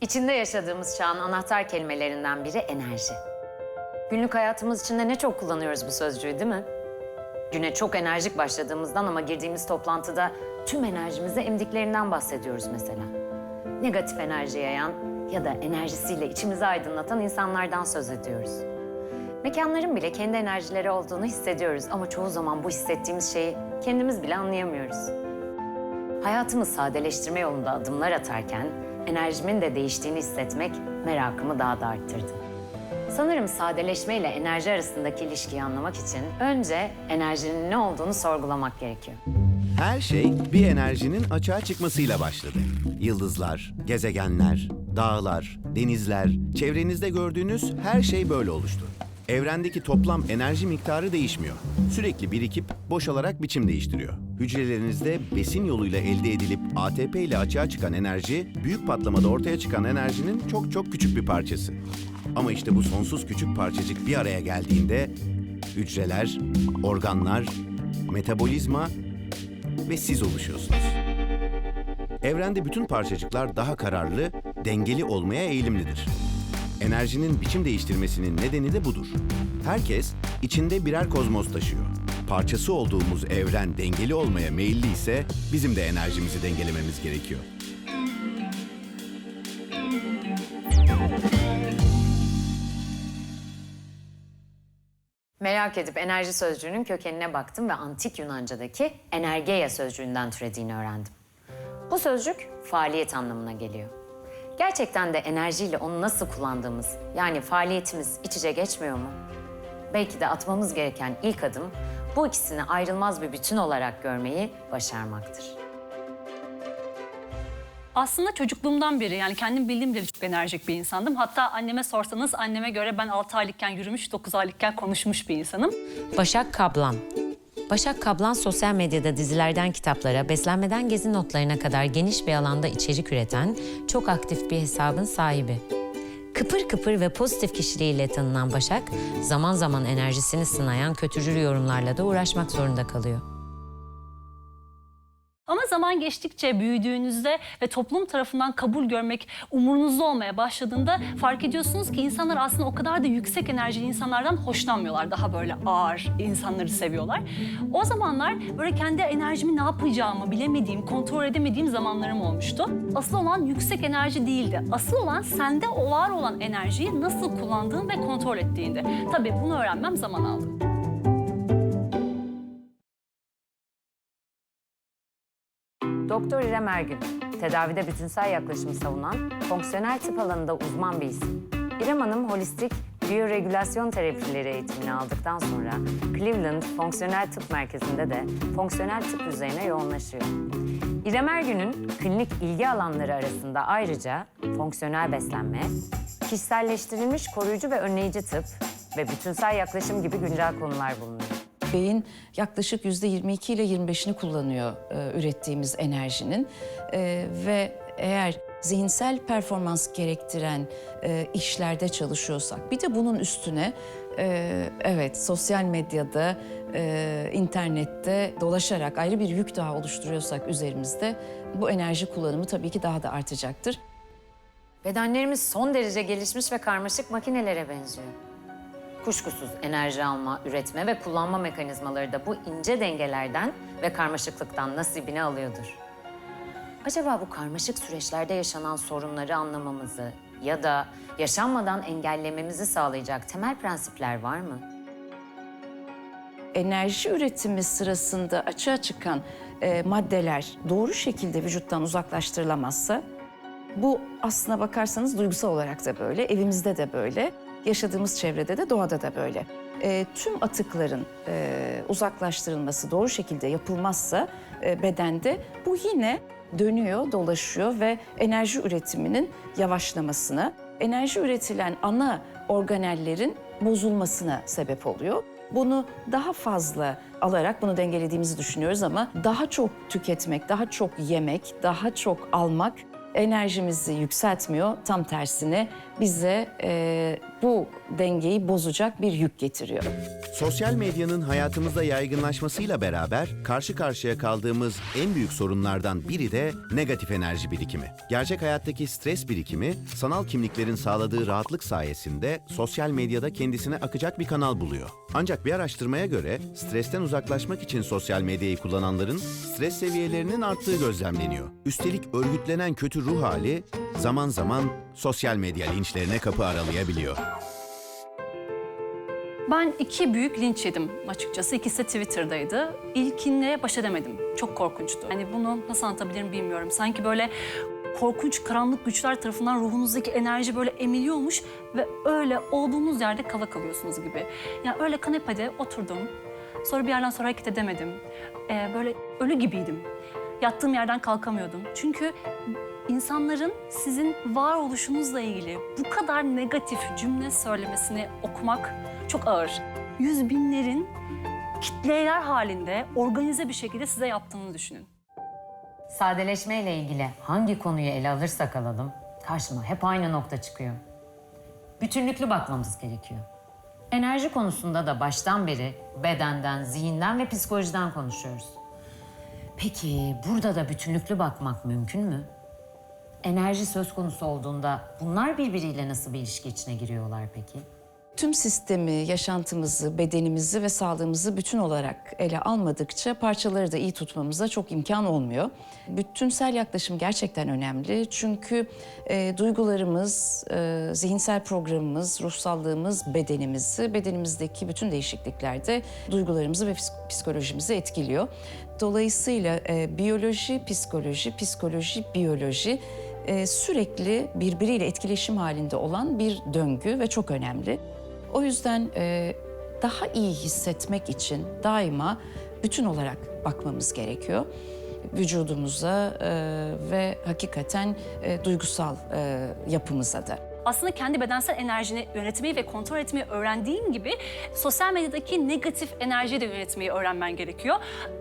İçinde yaşadığımız çağın anahtar kelimelerinden biri enerji. Günlük hayatımız içinde ne çok kullanıyoruz bu sözcüğü değil mi? Güne çok enerjik başladığımızdan ama girdiğimiz toplantıda tüm enerjimizi emdiklerinden bahsediyoruz mesela. Negatif enerji yayan ya da enerjisiyle içimizi aydınlatan insanlardan söz ediyoruz. Mekanların bile kendi enerjileri olduğunu hissediyoruz ama çoğu zaman bu hissettiğimiz şeyi kendimiz bile anlayamıyoruz. Hayatımı sadeleştirme yolunda adımlar atarken enerjimin de değiştiğini hissetmek merakımı daha da arttırdı. Sanırım sadeleşme ile enerji arasındaki ilişkiyi anlamak için önce enerjinin ne olduğunu sorgulamak gerekiyor. Her şey bir enerjinin açığa çıkmasıyla başladı. Yıldızlar, gezegenler, dağlar, denizler, çevrenizde gördüğünüz her şey böyle oluştu. Evrendeki toplam enerji miktarı değişmiyor. Sürekli birikip boşalarak biçim değiştiriyor. Hücrelerinizde besin yoluyla elde edilip ATP ile açığa çıkan enerji, büyük patlamada ortaya çıkan enerjinin çok çok küçük bir parçası. Ama işte bu sonsuz küçük parçacık bir araya geldiğinde hücreler, organlar, metabolizma ve siz oluşuyorsunuz. Evrende bütün parçacıklar daha kararlı, dengeli olmaya eğilimlidir. Enerjinin biçim değiştirmesinin nedeni de budur. Herkes içinde birer kozmos taşıyor. Parçası olduğumuz evren dengeli olmaya meyilli ise bizim de enerjimizi dengelememiz gerekiyor. Merak edip enerji sözcüğünün kökenine baktım ve antik Yunanca'daki energeia sözcüğünden türediğini öğrendim. Bu sözcük faaliyet anlamına geliyor. Gerçekten de enerjiyle onu nasıl kullandığımız, yani faaliyetimiz iç içe geçmiyor mu? Belki de atmamız gereken ilk adım bu ikisini ayrılmaz bir bütün olarak görmeyi başarmaktır. Aslında çocukluğumdan beri yani kendim bildiğim bile çok enerjik bir insandım. Hatta anneme sorsanız anneme göre ben 6 aylıkken yürümüş, 9 aylıkken konuşmuş bir insanım. Başak Kablan. Başak Kablan sosyal medyada dizilerden kitaplara, beslenmeden gezi notlarına kadar geniş bir alanda içerik üreten çok aktif bir hesabın sahibi. Kıpır kıpır ve pozitif kişiliğiyle tanınan Başak, zaman zaman enerjisini sınayan kötücül yorumlarla da uğraşmak zorunda kalıyor. Ama zaman geçtikçe büyüdüğünüzde ve toplum tarafından kabul görmek umurunuzda olmaya başladığında fark ediyorsunuz ki insanlar aslında o kadar da yüksek enerjili insanlardan hoşlanmıyorlar. Daha böyle ağır insanları seviyorlar. O zamanlar böyle kendi enerjimi ne yapacağımı bilemediğim, kontrol edemediğim zamanlarım olmuştu. Asıl olan yüksek enerji değildi. Asıl olan sende var olan enerjiyi nasıl kullandığın ve kontrol ettiğinde. Tabii bunu öğrenmem zaman aldı. Doktor İrem Ergün, tedavide bütünsel yaklaşımı savunan, fonksiyonel tıp alanında uzman bir isim. İrem Hanım holistik biyoregülasyon terapileri eğitimini aldıktan sonra Cleveland Fonksiyonel Tıp Merkezi'nde de fonksiyonel tıp üzerine yoğunlaşıyor. İrem Ergün'ün klinik ilgi alanları arasında ayrıca fonksiyonel beslenme, kişiselleştirilmiş koruyucu ve önleyici tıp ve bütünsel yaklaşım gibi güncel konular bulunuyor. Beyin yaklaşık yüzde 22 ile 25'ini kullanıyor e, ürettiğimiz enerjinin E, ve eğer zihinsel performans gerektiren e, işlerde çalışıyorsak bir de bunun üstüne e, evet sosyal medyada e, internette dolaşarak ayrı bir yük daha oluşturuyorsak üzerimizde bu enerji kullanımı tabii ki daha da artacaktır. Bedenlerimiz son derece gelişmiş ve karmaşık makinelere benziyor. Kuşkusuz enerji alma, üretme ve kullanma mekanizmaları da bu ince dengelerden ve karmaşıklıktan nasibini alıyordur. Acaba bu karmaşık süreçlerde yaşanan sorunları anlamamızı ya da yaşanmadan engellememizi sağlayacak temel prensipler var mı? enerji üretimi sırasında açığa çıkan e, maddeler doğru şekilde vücuttan uzaklaştırılamazsa bu aslına bakarsanız duygusal olarak da böyle, evimizde de böyle, yaşadığımız çevrede de doğada da böyle. E, tüm atıkların e, uzaklaştırılması doğru şekilde yapılmazsa e, bedende bu yine dönüyor, dolaşıyor ve enerji üretiminin yavaşlamasına, enerji üretilen ana organellerin bozulmasına sebep oluyor. Bunu daha fazla alarak bunu dengelediğimizi düşünüyoruz ama daha çok tüketmek, daha çok yemek, daha çok almak enerjimizi yükseltmiyor. Tam tersine bize e, bu dengeyi bozacak bir yük getiriyor. Sosyal medyanın hayatımızda yaygınlaşmasıyla beraber karşı karşıya kaldığımız en büyük sorunlardan biri de negatif enerji birikimi. Gerçek hayattaki stres birikimi sanal kimliklerin sağladığı rahatlık sayesinde sosyal medyada kendisine akacak bir kanal buluyor. Ancak bir araştırmaya göre stresten uzaklaşmak için sosyal medyayı kullananların stres seviyelerinin arttığı gözlemleniyor. Üstelik örgütlenen kötü ruh hali zaman zaman sosyal medya linçlerine kapı aralayabiliyor. Ben iki büyük linç yedim açıkçası. İkisi de Twitter'daydı. İlkinle baş edemedim. Çok korkunçtu. Hani bunu nasıl anlatabilirim bilmiyorum. Sanki böyle korkunç karanlık güçler tarafından ruhunuzdaki enerji böyle emiliyormuş ve öyle olduğunuz yerde kala kalıyorsunuz gibi. Yani öyle kanepede oturdum. Sonra bir yerden sonra hareket edemedim. Ee, böyle ölü gibiydim. Yattığım yerden kalkamıyordum. Çünkü insanların sizin varoluşunuzla ilgili bu kadar negatif cümle söylemesini okumak çok ağır. Yüz binlerin kitleler halinde organize bir şekilde size yaptığını düşünün. Sadeleşme ile ilgili hangi konuyu ele alırsak alalım karşıma hep aynı nokta çıkıyor. Bütünlüklü bakmamız gerekiyor. Enerji konusunda da baştan beri bedenden, zihinden ve psikolojiden konuşuyoruz. Peki burada da bütünlüklü bakmak mümkün mü? Enerji söz konusu olduğunda bunlar birbiriyle nasıl bir ilişki içine giriyorlar peki? Tüm sistemi, yaşantımızı, bedenimizi ve sağlığımızı bütün olarak ele almadıkça parçaları da iyi tutmamıza çok imkan olmuyor. Bütünsel yaklaşım gerçekten önemli çünkü e, duygularımız, e, zihinsel programımız, ruhsallığımız bedenimizi, bedenimizdeki bütün değişikliklerde duygularımızı ve psik- psikolojimizi etkiliyor. Dolayısıyla e, biyoloji, psikoloji, psikoloji, biyoloji e, sürekli birbiriyle etkileşim halinde olan bir döngü ve çok önemli. O yüzden e, daha iyi hissetmek için daima bütün olarak bakmamız gerekiyor. Vücudumuza e, ve hakikaten e, duygusal e, yapımıza da. Aslında kendi bedensel enerjini yönetmeyi ve kontrol etmeyi öğrendiğin gibi sosyal medyadaki negatif enerjiyi de yönetmeyi öğrenmen gerekiyor.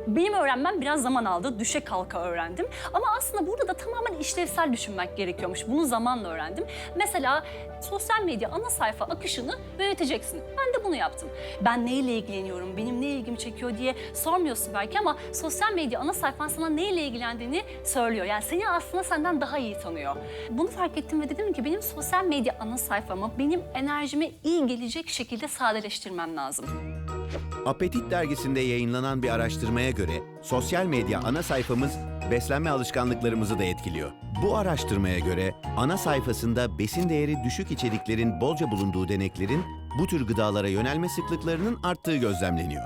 Benim öğrenmem biraz zaman aldı. Düşe kalka öğrendim. Ama aslında burada da tamamen işlevsel düşünmek gerekiyormuş. Bunu zamanla öğrendim. Mesela sosyal medya ana sayfa akışını yöneteceksin. Ben de bunu yaptım. Ben neyle ilgileniyorum, benim ne ilgimi çekiyor diye sormuyorsun belki ama sosyal medya ana sayfan sana neyle ilgilendiğini söylüyor. Yani seni aslında senden daha iyi tanıyor. Bunu fark ettim ve dedim ki benim sosyal medya ana sayfamı benim enerjime iyi gelecek şekilde sadeleştirmem lazım. Apetit dergisinde yayınlanan bir araştırmaya göre sosyal medya ana sayfamız beslenme alışkanlıklarımızı da etkiliyor. Bu araştırmaya göre ana sayfasında besin değeri düşük içeriklerin bolca bulunduğu deneklerin bu tür gıdalara yönelme sıklıklarının arttığı gözlemleniyor.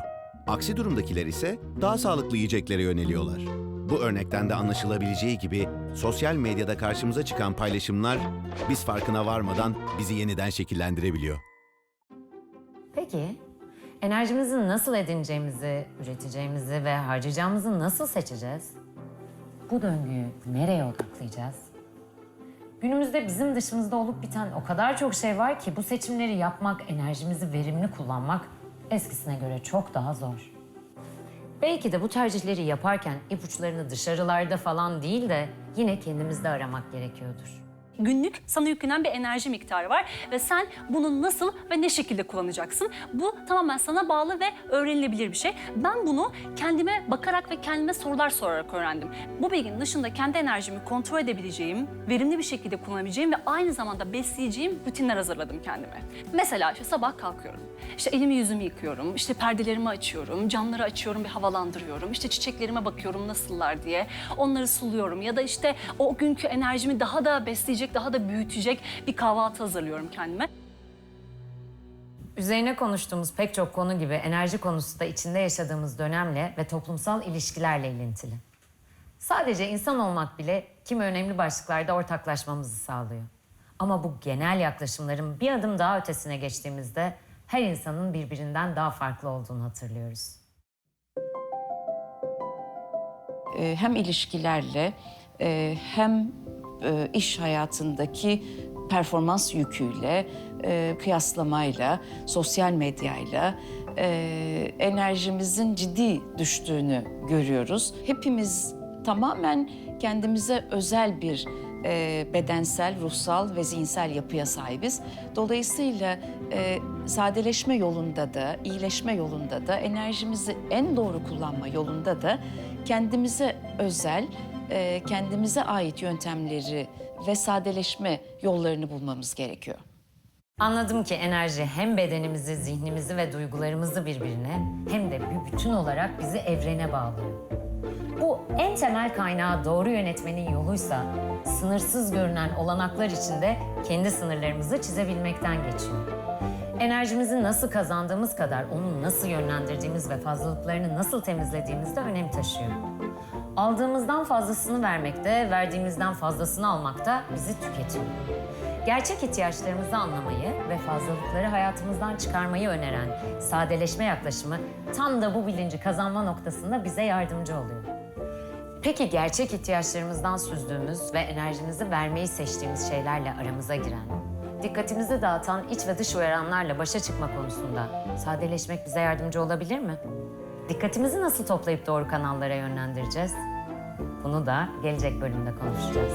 Aksi durumdakiler ise daha sağlıklı yiyeceklere yöneliyorlar. Bu örnekten de anlaşılabileceği gibi sosyal medyada karşımıza çıkan paylaşımlar biz farkına varmadan bizi yeniden şekillendirebiliyor. Peki enerjimizi nasıl edineceğimizi, üreteceğimizi ve harcayacağımızı nasıl seçeceğiz? Bu döngüyü nereye odaklayacağız? Günümüzde bizim dışımızda olup biten o kadar çok şey var ki bu seçimleri yapmak, enerjimizi verimli kullanmak eskisine göre çok daha zor. Belki de bu tercihleri yaparken ipuçlarını dışarılarda falan değil de yine kendimizde aramak gerekiyordur. Günlük sana yüklenen bir enerji miktarı var ve sen bunu nasıl ve ne şekilde kullanacaksın? Bu tamamen sana bağlı ve öğrenilebilir bir şey. Ben bunu kendime bakarak ve kendime sorular sorarak öğrendim. Bu bilginin dışında kendi enerjimi kontrol edebileceğim, verimli bir şekilde kullanabileceğim ve aynı zamanda besleyeceğim rutinler hazırladım kendime. Mesela işte sabah kalkıyorum. İşte elimi yüzümü yıkıyorum, işte perdelerimi açıyorum, camları açıyorum bir havalandırıyorum. İşte çiçeklerime bakıyorum nasıllar diye. Onları suluyorum ya da işte o günkü enerjimi daha da besleyecek, daha da büyütecek bir kahvaltı hazırlıyorum kendime. Üzerine konuştuğumuz pek çok konu gibi enerji konusu da içinde yaşadığımız dönemle ve toplumsal ilişkilerle ilintili. Sadece insan olmak bile kimi önemli başlıklarda ortaklaşmamızı sağlıyor. Ama bu genel yaklaşımların bir adım daha ötesine geçtiğimizde her insanın birbirinden daha farklı olduğunu hatırlıyoruz. e, hem ilişkilerle e, hem e, iş hayatındaki performans yüküyle, e, kıyaslamayla, sosyal medyayla e, enerjimizin ciddi düştüğünü görüyoruz. Hepimiz tamamen kendimize özel bir e, bedensel, ruhsal ve zihinsel yapıya sahibiz. Dolayısıyla e, sadeleşme yolunda da, iyileşme yolunda da, enerjimizi en doğru kullanma yolunda da kendimize özel, e, kendimize ait yöntemleri ve sadeleşme yollarını bulmamız gerekiyor. Anladım ki enerji hem bedenimizi, zihnimizi ve duygularımızı birbirine hem de bir bütün olarak bizi evrene bağlıyor. Bu en temel kaynağı doğru yönetmenin yoluysa sınırsız görünen olanaklar içinde kendi sınırlarımızı çizebilmekten geçiyor. Enerjimizi nasıl kazandığımız kadar onu nasıl yönlendirdiğimiz ve fazlalıklarını nasıl temizlediğimiz de önem taşıyor. Aldığımızdan fazlasını vermekte, verdiğimizden fazlasını almakta bizi tüketiyor. Gerçek ihtiyaçlarımızı anlamayı ve fazlalıkları hayatımızdan çıkarmayı öneren sadeleşme yaklaşımı tam da bu bilinci kazanma noktasında bize yardımcı oluyor. Peki gerçek ihtiyaçlarımızdan süzdüğümüz ve enerjimizi vermeyi seçtiğimiz şeylerle aramıza giren, dikkatimizi dağıtan iç ve dış uyaranlarla başa çıkma konusunda sadeleşmek bize yardımcı olabilir mi? Dikkatimizi nasıl toplayıp doğru kanallara yönlendireceğiz? Bunu da gelecek bölümde konuşacağız.